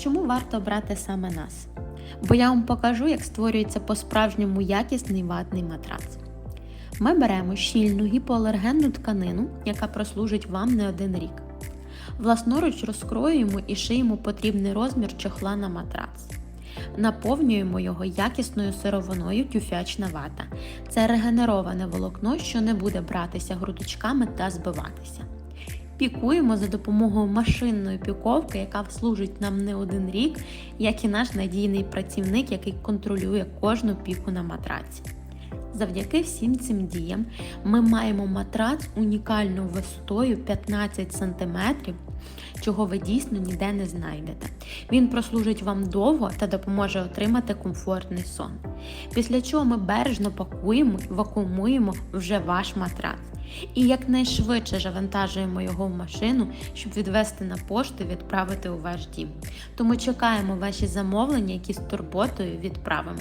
Чому варто брати саме нас? Бо я вам покажу, як створюється по-справжньому якісний ватний матрац. Ми беремо щільну гіпоалергенну тканину, яка прослужить вам не один рік. Власноруч розкроюємо і шиємо потрібний розмір чохла на матрац. Наповнюємо його якісною сировиною тюфячна вата. Це регенероване волокно, що не буде братися грудочками та збиватися. Пікуємо за допомогою машинної піковки, яка служить нам не один рік, як і наш надійний працівник, який контролює кожну піку на матраці. Завдяки всім цим діям ми маємо матрац унікальною висотою 15 см, чого ви дійсно ніде не знайдете. Він прослужить вам довго та допоможе отримати комфортний сон. Після чого ми бережно пакуємо і вакуумуємо вже ваш матрац. І якнайшвидше завантажуємо його в машину, щоб відвести на пошту і відправити у ваш дім. Тому чекаємо ваші замовлення, які з турботою відправимо.